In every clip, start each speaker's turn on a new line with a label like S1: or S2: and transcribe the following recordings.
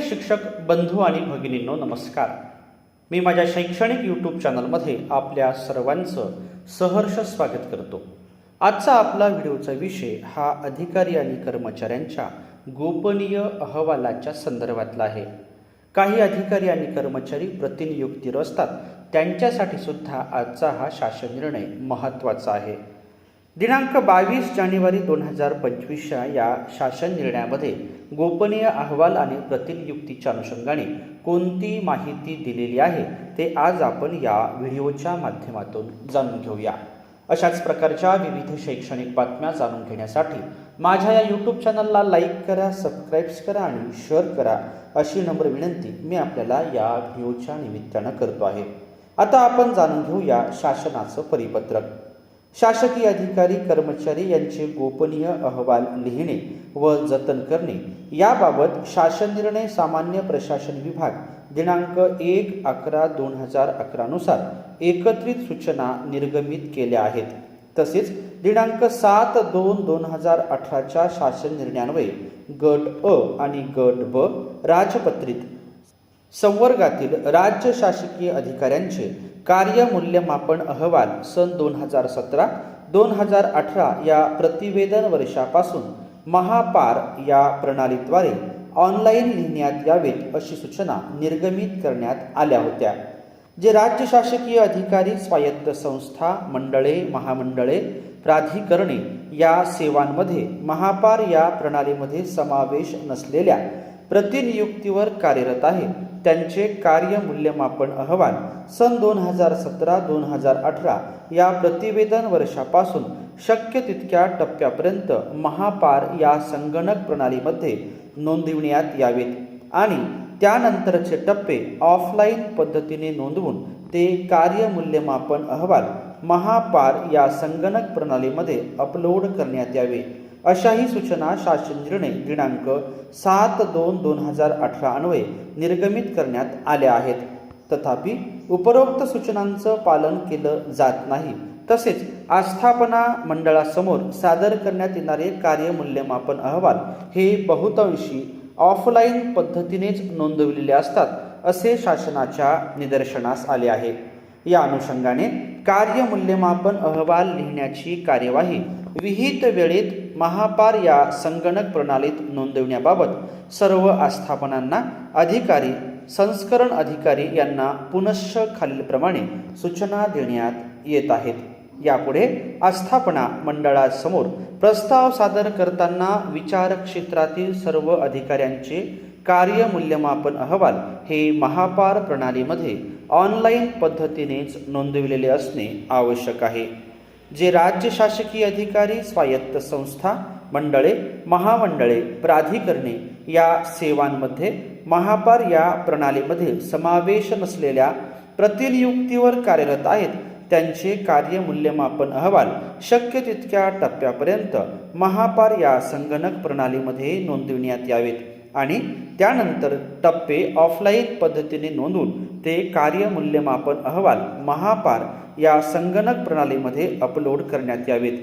S1: शिक्षक बंधू आणि भगिनींनो नमस्कार. मी माझ्या शैक्षणिक यूट्यूब चॅनलमध्ये आपल्या सर्वांचं सहर्ष स्वागत करतो. आजचा आपला व्हिडिओचा विषय हा अधिकारी आणि कर्मचाऱ्यांच्या गोपनीय अहवालाच्या संदर्भातला आहे. काही अधिकारी आणि कर्मचारी प्रतिनियुक्तीवर असतात त्यांच्यासाठी सुद्धा आजचा हा शासन निर्णय महत्त्वाचा आहे. दिनांक बावीस जानेवारी दोन हजार पंचवीसच्या या शासन निर्णयामध्ये गोपनीय अहवाल आणि प्रतिनियुक्तीच्या अनुषंगाने कोणती माहिती दिलेली आहे ते आज आपण या व्हिडिओच्या माध्यमातून जाणून घेऊया. अशाच प्रकारच्या विविध शैक्षणिक बातम्या जाणून घेण्यासाठी माझ्या या यूट्यूब चॅनलला लाईक करा सबस्क्राईब्स करा आणि शेअर करा अशी नम्र विनंती मी आपल्याला या व्हिडिओच्या निमित्तानं करतो आहे. आता आपण जाणून घेऊया शासनाचं परिपत्रक. शासकीय अधिकारी कर्मचारी यांचे गोपनीय अहवाल लिहिणे व जतन करणे. याबाबत शासन निर्णय सामान्य प्रशासन विभाग दिनांक एक अकरा दोन हजार अकरानुसार एकत्रित सूचना निर्गमित केल्या आहेत. तसेच दिनांक सात दोन दोन हजार अठराच्या शासन निर्णयान्वये गट अ आणि गट ब राजपत्रित संवर्गातील राज्य शासकीय अधिकाऱ्यांचे कार्यमूल्यमापन अहवाल सन दोन हजार सतरा दोन हजार अठरा या प्रतिवेदन वर्षापासून महापार या प्रणालीद्वारे ऑनलाईन लिहिण्यात यावेत अशी सूचना निर्गमित करण्यात आल्या होत्या. जे राज्य शासकीय अधिकारी स्वायत्त संस्था मंडळे महामंडळे प्राधिकरणे या सेवांमध्ये महापार या प्रणालीमध्ये समावेश नसलेल्या प्रतिनियुक्तीवर कार्यरत आहे. त्यांचे कार्य मूल्यमापन अहवाल सन दोन हजार सतरा दोन हजार अठरा या प्रतिवेदन वर्षापासून शक्य तितक्या टप्प्यापर्यंत महापार या संगणक प्रणालीमध्ये नोंदविण्यात यावेत आणि त्यानंतरचे टप्पे ऑफलाईन पद्धतीने नोंदवून ते कार्यमूल्यमापन अहवाल महापार या संगणक प्रणालीमध्ये अपलोड करण्यात यावे. अशाही सूचना शासन निर्णय दिनांक सात दोन दोन हजार अठरा अन्वये निर्गमित करण्यात आल्या आहेत. तथापि उपरोक्त सूचनांचं पालन केलं जात नाही. तसेच आस्थापना मंडळासमोर सादर करण्यात येणारे कार्यमूल्यमापन अहवाल हे बहुतांशी ऑफलाईन पद्धतीनेच नोंदवलेले असतात असे शासनाच्या निदर्शनास आले आहे. या अनुषंगाने कार्यमूल्यमापन अहवाल लिहिण्याची कार्यवाही विहित वेळेत महापार या संगणक प्रणालीत नोंदवण्याबाबत सर्व आस्थापनांना अधिकारी संस्करण अधिकारी यांना पुनश्च खालीलप्रमाणे सूचना देण्यात येत आहेत. यापुढे आस्थापना मंडळासमोर प्रस्ताव सादर करताना विचार क्षेत्रातील सर्व अधिकाऱ्यांचे कार्य मूल्यमापन अहवाल हे महापार प्रणालीमध्ये ऑनलाईन पद्धतीनेच नोंदविलेले असणे आवश्यक आहे. जे राज्य शासकीय अधिकारी स्वायत्त संस्था मंडळे महामंडळे प्राधिकरणे या सेवांमध्ये महापार या प्रणालीमध्ये समावेश नसलेल्या प्रतिनियुक्तीवर कार्यरत आहेत. त्यांचे कार्य मूल्यमापन अहवाल शक्य तितक्या टप्प्यापर्यंत महापार या संगणक प्रणालीमध्ये नोंदविण्यात यावेत. आणि त्यानंतर टप्पे ऑफलाईन पद्धतीने नोंदवून ते कार्यमूल्यमापन अहवाल महापार या संगणक प्रणालीमध्ये अपलोड करण्यात यावेत.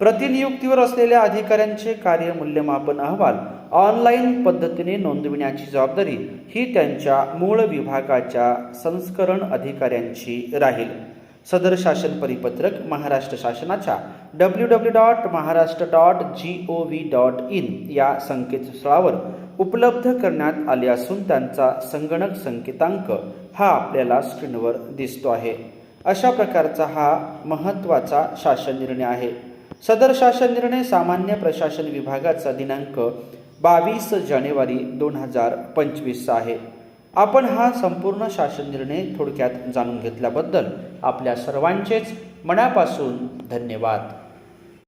S1: प्रतिनियुक्तीवर असलेल्या अधिकाऱ्यांचे कार्यमूल्यमापन अहवाल ऑनलाईन पद्धतीने नोंदविण्याची जबाबदारी ही त्यांच्या मूळ विभागाच्या संस्करण अधिकाऱ्यांची राहील. सदर शासन परिपत्रक महाराष्ट्र शासनाच्या W W dot Maharashtra dot G O V dot in या संकेतस्थळावर उपलब्ध करण्यात आले असून त्यांचा संगणक संकेतांक हा आपल्याला स्क्रीनवर दिसतो आहे. अशा प्रकारचा हा महत्त्वाचा शासन निर्णय आहे. सदर शासन निर्णय सामान्य प्रशासन विभागाचा दिनांक बावीस जानेवारी दोन हजार पंचवीसचा आहे. आपण हा संपूर्ण शासन निर्णय थोडक्यात जाणून घेतल्याबद्दल आपल्या सर्वांचेच मनापासून धन्यवाद.